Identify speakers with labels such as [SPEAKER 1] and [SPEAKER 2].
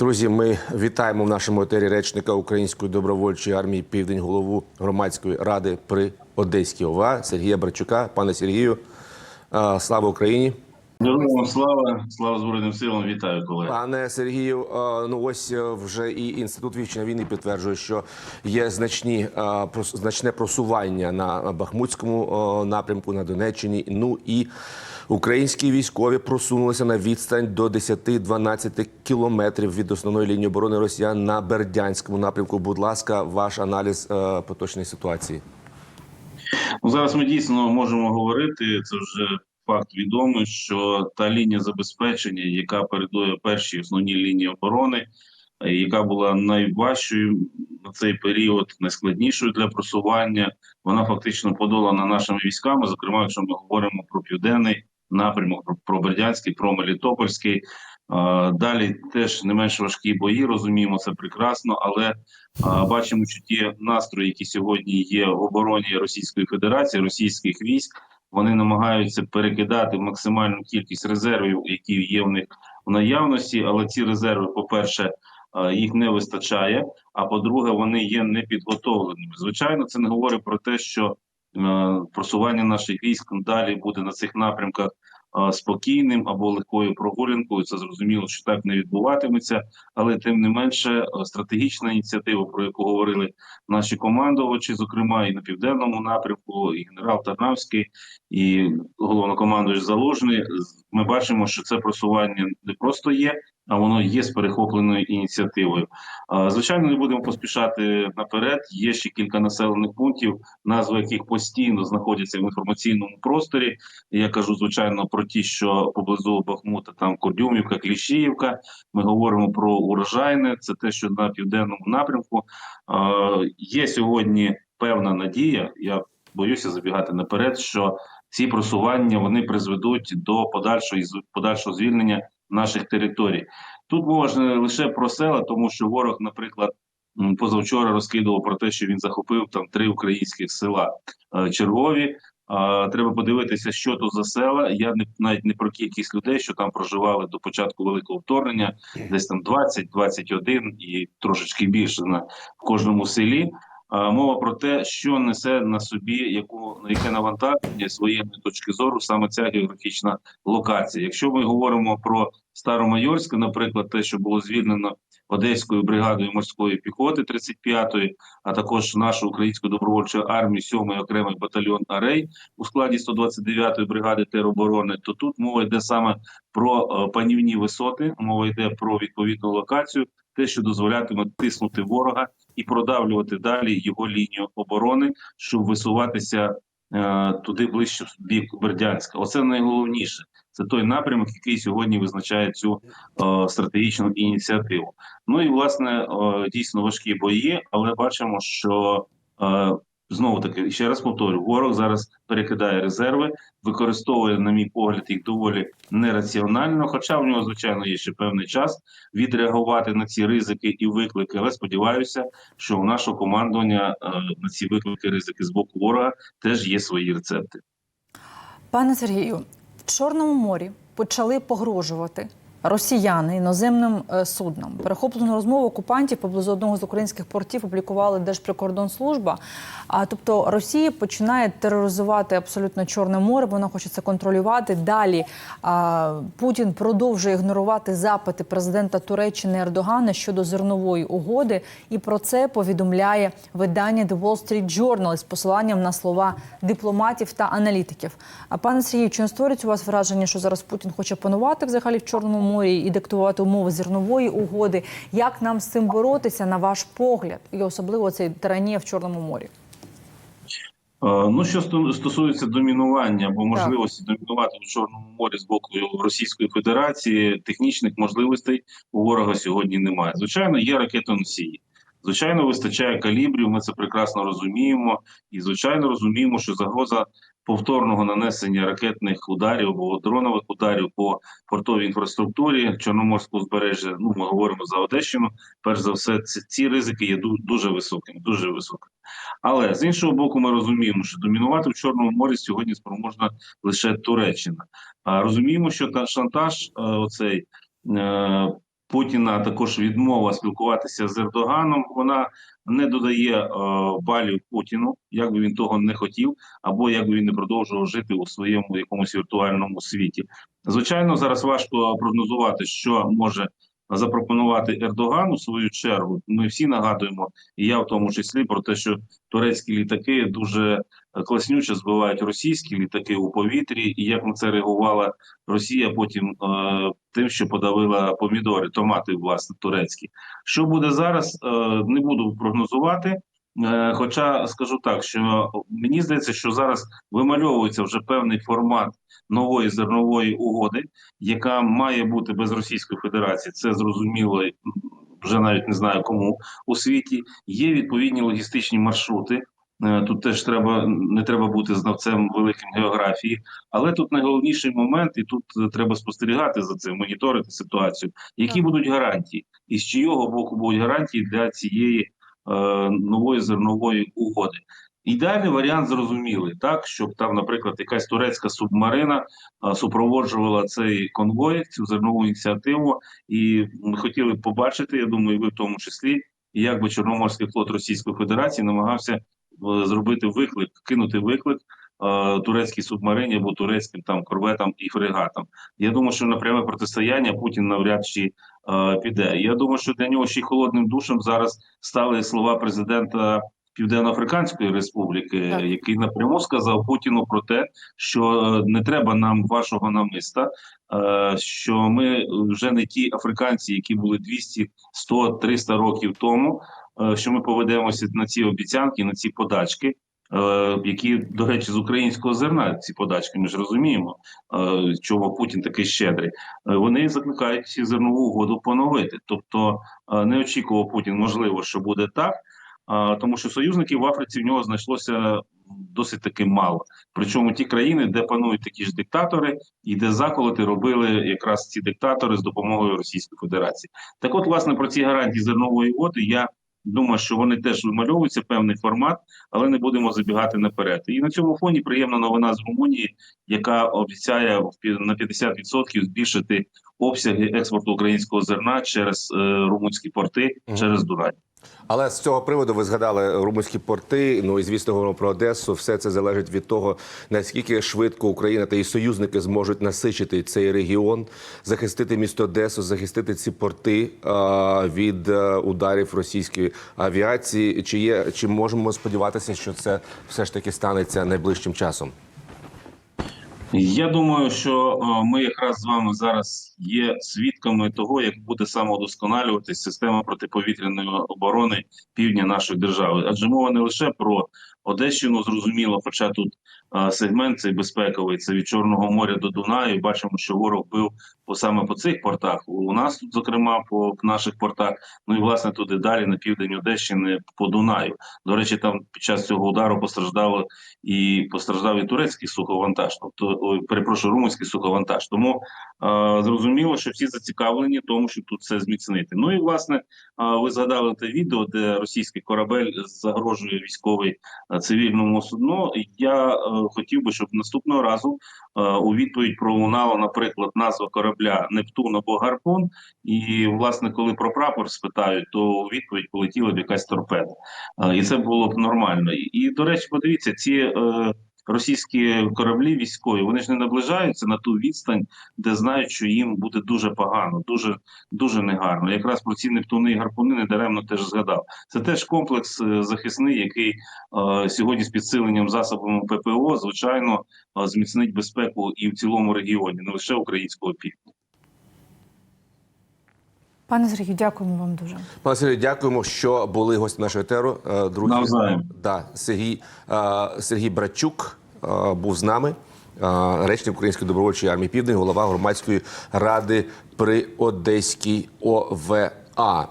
[SPEAKER 1] Друзі, ми вітаємо в нашому етері речника Української добровольчої армії Південь, голову громадської ради при Одеській ОВА Сергія Барчука. Пане Сергію, слава Україні!
[SPEAKER 2] Героям слава, слава Збройним силам, вітаю колеги.
[SPEAKER 1] Пане Сергію, ну ось е, вже і інститут вивчення війни підтверджує, що є значні значне просування на Бахмутському напрямку на Донеччині. Ну і українські військові просунулися на відстань до 10-12 кілометрів від основної лінії оборони Росіян на Бердянському напрямку. Будь ласка, ваш аналіз е, поточної ситуації.
[SPEAKER 2] Ну, зараз ми дійсно можемо говорити. Це вже факт відомий, що та лінія забезпечення, яка передує першій основній лінії оборони, е, яка була найважчою на цей період, найскладнішою для просування, вона фактично подолана нашими військами. Зокрема, якщо ми говоримо про південний напрямок, про, Бердянський, про Мелітопольський. Е, Далі теж не менш важкі бої, розуміємо це прекрасно, але Бачимо, що ті настрої, які сьогодні є в обороні Російської Федерації, російських військ, вони намагаються перекидати максимальну кількість резервів, які є в них в наявності. Але ці резерви, по-перше, їх не вистачає. А по-друге, вони є непідготовленими. Звичайно, це не говорить про те, що е, просування наших військ далі буде на цих напрямках е, спокійним або легкою прогулянкою. Це зрозуміло, що так не відбуватиметься, але тим не менше, е, стратегічна ініціатива, про яку говорили наші командувачі, зокрема і на південному напрямку, і генерал Тарнавський, і головнокомандувач Залужний. з- Ми бачимо, що це просування не просто є, воно є з перехопленою ініціативою. Звичайно, не будемо поспішати наперед. Є ще кілька населених пунктів, назви яких постійно знаходяться в інформаційному просторі. Я кажу, звичайно, про ті, що поблизу Бахмута, там Кордюмівка, Кліщіївка. Ми говоримо про урожайне. Це те, що на південному напрямку є сьогодні певна надія. Я боюся забігати наперед, що ці просування вони призведуть до подальшого подальшого звільнення наших територій. Тут можна не лише про села, тому що ворог, наприклад, позавчора розкидував про те, що він захопив там три українських села е, чергові. Треба подивитися, що то за села. Я не навіть не про кількість людей, що там проживали до початку великого вторгнення, десь там 20, 21 і трошечки більше на в кожному селі. Мова про те, що несе на собі яку яке навантаження своєї точки зору саме ця географічна локація. Якщо ми говоримо про Старомайорське, наприклад, те, що було звільнено Одеською бригадою морської піхоти 35-ї, а також нашу українську добровольчу армію, 7-й окремий батальйон Арей у складі 129-ї бригади тероборони, то тут мова йде саме про е, панівні висоти, мова йде про відповідну локацію, те, що дозволятиме тиснути ворога і продавлювати далі його лінію оборони, щоб висуватися е, туди ближче в бік Бердянська. Оце найголовніше. Це той напрямок, який сьогодні визначає цю е, стратегічну ініціативу. Ну і власне е, дійсно важкі бої, але бачимо, що е, знову таки ще раз повторю, ворог зараз перекидає резерви, використовує, на мій погляд, їх доволі нераціонально. Хоча в нього, звичайно, є ще певний час відреагувати на ці ризики і виклики. Але сподіваюся, що у нашого командування е, на ці виклики, ризики з боку ворога теж є свої рецепти.
[SPEAKER 3] Пане Сергію, Чорному морі почали погрожувати росіяни іноземним е, суднам. Перехоплену розмову окупантів поблизу одного з українських портів опублікували Держприкордонслужба. А тобто Росія починає тероризувати абсолютно Чорне море. Вона хоче це контролювати. Далі а, Путін продовжує ігнорувати запити президента Туреччини Ердогана щодо зернової угоди. І про це повідомляє видання The Wall Street Journal з посиланням на слова дипломатів та аналітиків. А пане Сергію, чи не створюється у вас враження, що зараз Путін хоче панувати взагалі в Чорному і диктувати умови зернової угоди? Як нам з цим боротися, на ваш погляд, і особливо цей тиранія в Чорному морі?
[SPEAKER 2] Е, Ну, що стосується домінування або можливості домінувати у Чорному морі з боку Російської Федерації, технічних можливостей у ворога сьогодні немає. Звичайно, є ракетоносії. Звичайно, вистачає калібрів. Ми це прекрасно розуміємо, і звичайно розуміємо, що загроза повторного нанесення ракетних ударів або дронових ударів по портовій інфраструктурі Чорноморського узбережжя. Ну, ми говоримо за Одещину. Перш за все, ці, ці ризики є дуже високими. Дуже високими. Але з іншого боку, ми розуміємо, що домінувати в Чорному морі сьогодні спроможна лише Туреччина. А розуміємо, що та шантаж, е, оцей е, Путіна, також відмова спілкуватися з Ердоганом, вона не додає е, балів Путіну, як би він того не хотів, або як би він не продовжував жити у своєму якомусь віртуальному світі. Звичайно, зараз важко прогнозувати, що може запропонувати Ердоган у свою чергу. Ми всі нагадуємо, і я в тому числі про те, що турецькі літаки дуже класнюче збивають російські літаки у повітрі, і як на це реагувала Росія потім е, тим, що подавила помідори, томати, власне, турецькі. Що буде зараз, е, не буду прогнозувати. Е, Хоча скажу так, що мені здається, що зараз вимальовується вже певний формат нової зернової угоди, яка має бути без Російської Федерації. Це зрозуміло вже навіть не знаю кому у світі. Є відповідні логістичні маршрути. Е, Тут теж треба не треба бути знавцем великим географії, але тут найголовніший момент, і тут е, треба спостерігати за цим, моніторити ситуацію. Які
[SPEAKER 3] Так.
[SPEAKER 2] будуть гарантії, і з чийого боку будуть гарантії для цієї е, нової зернової угоди? Ідеальний варіант зрозумілий, так щоб там, наприклад, якась турецька субмарина е, супроводжувала цей конвой, цю зернову ініціативу, і ми хотіли б побачити, я думаю, ви в тому числі, як би Чорноморський флот Російської Федерації намагався зробити виклик, кинути виклик е, турецькій субмарині або турецьким там корветам і фрегатам. Я думаю, що на пряме протистояння Путін навряд чи е, піде. Я думаю, що для нього ще й холодним душем зараз стали слова президента. Південно-Африканської республіки,
[SPEAKER 3] Так.
[SPEAKER 2] який напряму сказав Путіну про те, що е, не треба нам вашого намиста, е, що ми вже не ті африканці, які були 200, 100, 300 років тому, е, що ми поведемося на ці обіцянки, на ці подачки, е, які, до речі, з українського зерна ці подачки, ми ж розуміємо, е, чого Путін такий щедрий. Е, Вони закликають зернову угоду поновити. Тобто е, не очікував Путін, можливо, що буде так. Тому що союзників в Африці в нього знайшлося досить таки мало. Причому ті країни, де панують такі ж диктатори, і де заколоти робили якраз ці диктатори з допомогою Російської Федерації. Так, от, власне, про ці гарантії зернової угоди я думаю, що вони теж вимальовуються певний формат, але не будемо забігати наперед. І на цьому фоні приємна новина з Румунії, яка обіцяє на 50% збільшити обсяги експорту українського зерна через е, румунські порти, через Дунай.
[SPEAKER 1] Але з цього приводу ви згадали румунські порти. Ну і звісно, говоримо про Одесу. Все це залежить від того, наскільки швидко Україна та її союзники зможуть насичити цей регіон, захистити місто Одесу, захистити ці порти від е, ударів російської авіації. Чи є чи можемо сподіватися, що це все ж таки станеться найближчим часом?
[SPEAKER 2] Я думаю, що е, ми якраз з вами зараз є свідками того, як буде самовдосконалюватись система протиповітряної оборони півдня нашої держави. Адже мова не лише про Одещину, зрозуміло, хоча тут е, сегмент цей безпековий, це від Чорного моря до Дунаю. Бачимо, що ворог бив по саме по цих портах. У нас тут, зокрема, по наших портах. Ну і власне туди далі на південь Одещини по Дунаю. До речі, там під час цього удару постраждало і постраждав і турецький суховантаж, тобто ой, перепрошую, румунський суховантаж. Тому е, зрозуміло, що всі зацікавлені в тому, щоб тут це зміцнити. Ну і власне, ви згадали те відео, де російський корабель загрожує військовий цивільному судну. Я е, хотів би, щоб наступного разу е, у відповідь пролунала, наприклад, назва корабля Нептун або Гарпун. І власне, коли про прапор спитають, то у відповідь полетіла б якась торпеда. Е, І це було б нормально. І, до речі, подивіться, ці російські кораблі військові, вони ж не наближаються на ту відстань, де знають, що їм буде дуже погано, дуже дуже негарно. Якраз про ці нептуни і гарпуни недаремно теж згадав. Це теж комплекс е, захисний, який е, сьогодні з підсиленням засобами ППО, звичайно, е, зміцнить безпеку і в цілому регіоні, не лише українського півдня.
[SPEAKER 3] Пане Сергію, дякуємо вам дуже.
[SPEAKER 1] Пане Сергію, дякуємо, що були гості нашого етеру. Е, Друзі,
[SPEAKER 2] Навзаєм.
[SPEAKER 1] Да, Сергій, е, Сергій Братчук е, був з нами, речник Української добровольчої армії Південь, голова громадської ради при Одеській ОВА.